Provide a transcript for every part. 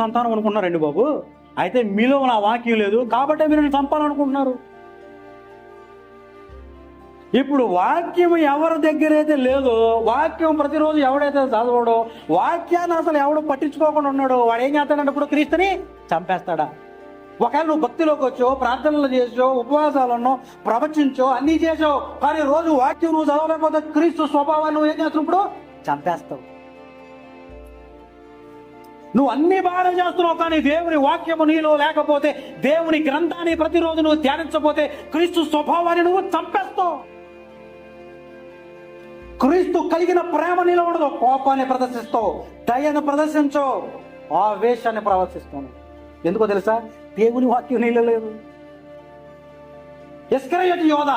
సంతానం అనుకున్నారండి బాబు. అయితే మీలో నా వాక్యం లేదు కాబట్టే మీరు చంపాలనుకుంటున్నారు. ఇప్పుడు వాక్యం ఎవరి దగ్గర అయితే లేదో వాక్యం ప్రతిరోజు ఎవడైతే చదవడో వాక్యాన్ని అసలు ఎవడు పట్టించుకోకుండా ఉన్నాడో వాడు ఏం చేస్తాడంటే ఇప్పుడు క్రీస్తుని చంపేస్తాడా? ఒకవేళ నువ్వు భక్తిలోకి వచ్చో ప్రార్థనలు చేసో ఉపవాసాలను ప్రవచించో అన్నీ చేసావు కానీ రోజు వాక్యం నువ్వు చదవలేకపోతే క్రీస్తు స్వభావాన్ని నువ్వు ఏం చేస్తున్నావు ఇప్పుడు? చంపేస్తావు. నువ్వు అన్ని బాగానే చేస్తున్నావు కానీ దేవుని వాక్యము నీలో లేకపోతే దేవుని గ్రంథాన్ని ప్రతిరోజు నువ్వు ధ్యానించకపోతే క్రీస్తు స్వభావాన్ని నువ్వు చంపేస్తావు. క్రీస్తు కలిగిన ప్రేమ నీలో ఉండదు. కోపాన్ని ప్రదర్శిస్తావు దయను ప్రదర్శించవు ఆవేశాన్ని ప్రదర్శిస్తావు ఎందుకో తెలుసా? దేవుని వాక్యం నీలో లేదు. ఎస్కరయ్యటి యోధ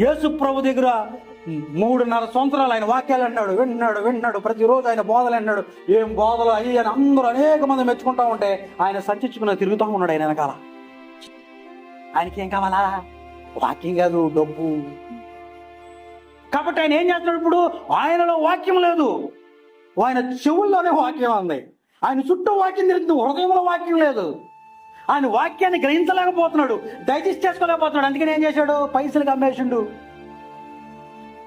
యేసు ప్రభు దగ్గర మూడున్నర సంవత్సరాలు ఆయన వాక్యాలు అన్నాడు విన్నాడు విన్నాడు ప్రతిరోజు ఆయన బోధలు అన్నాడు. ఏం బోధలు అయ్యి అని అందరూ అనేక మంది మెచ్చుకుంటా ఉంటే ఆయన సంచించుకుని తిరుగుతూ ఉన్నాడు ఆయన వెనకాల. ఆయనకి ఏం కావాలా? వాక్యం కాదు డబ్బు. కాబట్టి ఆయన ఏం చేస్తున్నాడు ఇప్పుడు? ఆయనలో వాక్యం లేదు. ఆయన చెవుల్లోనే వాక్యం ఉంది. ఆయన చుట్టూ వాక్యం తిరుగుతుంది హృదయంలో వాక్యం లేదు. ఆయన వాక్యాన్ని గ్రహించలేకపోతున్నాడు డైజెస్ట్ చేసుకోలేకపోతున్నాడు. అందుకని ఏం చేశాడు? పైసలు అమ్మేసిండు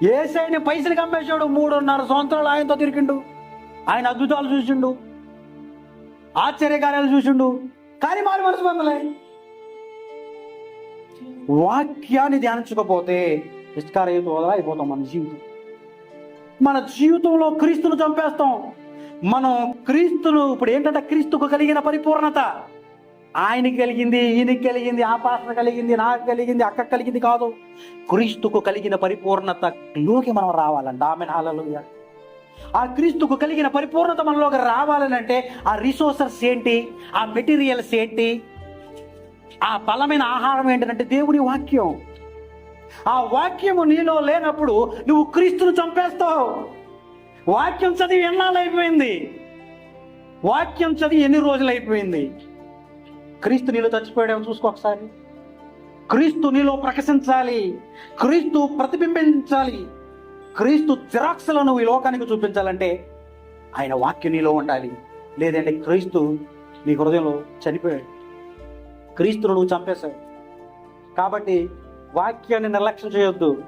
ఏసైని పైసలు కమ్మేశాడు. మూడున్నర సంవత్సరాలు ఆయనతో తిరిగిండు. ఆయన అద్భుతాలు చూసిండు. ఆశ్చర్యకార్యాలు చూసిండు. కానీ మారి మనసు పొందలే. వాక్యాన్ని ధ్యానించకపోతే ఇష్కారయుత అయిపోతాం మన జీవితం. మన జీవితంలో క్రీస్తును చంపేస్తాం. మనం క్రీస్తును ఇప్పుడు ఏంటంటే క్రీస్తుకు కలిగిన పరిపూర్ణత? ఆయనకి కలిగింది ఈయనకి కలిగింది ఆ పాత్ర కలిగింది నాకు కలిగింది అక్క కలిగింది కాదు. క్రీస్తుకు కలిగిన పరిపూర్ణతలోకి మనం రావాలండి. ఆమె హాలలుగా ఆ క్రీస్తుకు కలిగిన పరిపూర్ణత మనలోకి రావాలనంటే ఆ రిసోర్సెస్ ఏంటి? ఆ మెటీరియల్స్ ఏంటి? ఆ బలమైన ఆహారం ఏంటంటే దేవుని వాక్యం. ఆ వాక్యము నీలో లేనప్పుడు నువ్వు క్రీస్తును చంపేస్తావు. వాక్యం చదివి ఎన్నాళ్ళు అయిపోయింది? వాక్యం చదివి ఎన్ని రోజులు అయిపోయింది? క్రీస్తు నీలో చచ్చిపోయాడేమో చూసుకో ఒకసారి. క్రీస్తు నీలో ప్రకశించాలి క్రీస్తు ప్రతిబింబించాలి. క్రీస్తు జిరాక్స్లో ఈ లోకానికి చూపించాలంటే ఆయన వాక్యం నీలో ఉండాలి. లేదంటే క్రీస్తు నీ హృదయంలో చనిపోయాడు. క్రీస్తును నువ్వు చంపేశావు. కాబట్టి వాక్యాన్ని నిర్లక్ష్యం చేయొద్దు.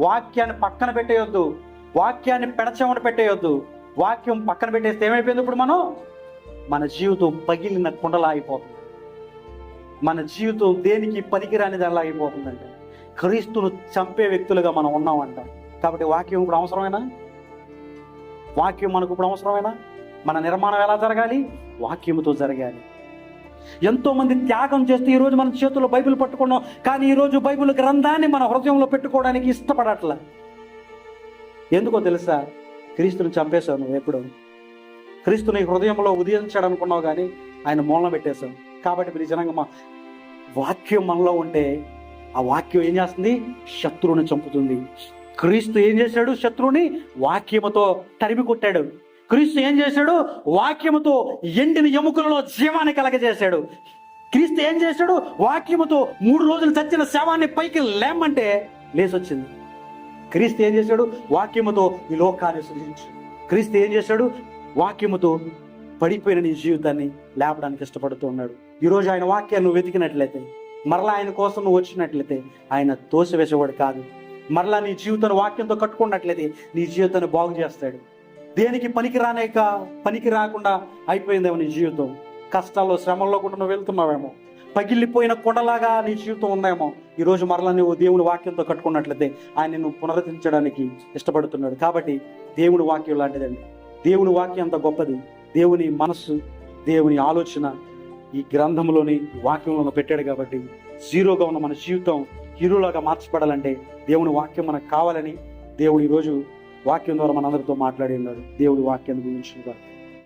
వాక్యాన్ని పక్కన పెట్టేయొద్దు. వాక్యాన్ని పెడచెమట పెట్టేయొద్దు. వాక్యం పక్కన పెట్టేస్తే ఏమైపోయింది ఇప్పుడు మనం? మన జీవితం పగిలిన కుండలా అయిపోతుంది మన జీవితం దేనికి పనికిరానిది అలా అయిపోతుందండి క్రీస్తును చంపే వ్యక్తులుగా మనం ఉన్నామంట. కాబట్టి వాక్యం ఇప్పుడు అవసరమేనా? వాక్యం మనకు ఇప్పుడు అవసరమేనా? మన నిర్మాణం ఎలా జరగాలి? వాక్యముతో జరగాలి. ఎంతో మంది త్యాగం చేస్తే ఈరోజు మన చేతుల్లో బైబిల్ పట్టుకున్నాం కానీ ఈరోజు బైబిల్ గ్రంథాన్ని మన హృదయంలో పెట్టుకోవడానికి ఇష్టపడట్లా. ఎందుకో తెలుసా? క్రీస్తుని చంపేశావు నువ్వు ఎప్పుడు? క్రీస్తుని హృదయంలో ఉదయించాడు అనుకున్నావు కానీ ఆయన మూలన పెట్టేశావు. కాబట్టి మీరు జనంగా వాక్యం మనలో ఉంటే ఆ వాక్యం ఏం చేస్తుంది? శత్రువుని చంపుతుంది. క్రీస్తు ఏం చేశాడు? శత్రువుని వాక్యముతో తరిమి కొట్టాడు. క్రీస్తు ఏం చేశాడు? వాక్యముతో ఎండిన ఎముకలలో జీవాన్ని కలగజేశాడు. క్రీస్తు ఏం చేశాడు? వాక్యముతో మూడు రోజులు చచ్చిన శవాన్ని పైకి లేమంటే లేసొచ్చింది. క్రీస్తు ఏం చేశాడు? వాక్యముతో ఈ లోకాన్ని సృజించు క్రీస్తు ఏం చేశాడు? వాక్యముతో పడిపోయిన నీ జీవితాన్ని లేపడానికి ఇష్టపడుతూ ఉన్నాడు. ఈరోజు ఆయన వాక్యాన్ని నువ్వు వెతికినట్లయితే మరలా ఆయన కోసం నువ్వు వచ్చినట్లయితే ఆయన తోసివేసేవాడు కాదు. మరలా నీ జీవితాన్ని వాక్యంతో కట్టుకున్నట్లయితే నీ జీవితాన్ని బాగు చేస్తాడు. దేనికి పనికి రానేక పనికి రాకుండా అయిపోయిందేమో నీ జీవితం. కష్టాల్లో శ్రమంలో కూడా నువ్వు వెళ్తున్నావేమో. పగిలిపోయిన కొండలాగా నీ జీవితం ఉందేమో. ఈరోజు మరలా నువ్వు దేవుని వాక్యంతో కట్టుకున్నట్లయితే ఆయన నువ్వు పునరుద్ధరించడానికి ఇష్టపడుతున్నాడు. కాబట్టి దేవుని వాక్యం లాంటిదండి. దేవుని వాక్యం అంత గొప్పది. దేవుని మనస్సు దేవుని ఆలోచన ఈ గ్రంథంలోని వాక్యంలో పెట్టాడు కాబట్టి జీరోగా ఉన్న మన జీవితం హీరోలాగా మార్చబడాలంటే దేవుని వాక్యం మనకు కావాలని దేవుడు ఈరోజు వాక్యం ద్వారా మనందరితో మాట్లాడి ఉన్నాడు. దేవుడి వాక్యాన్ని గురించి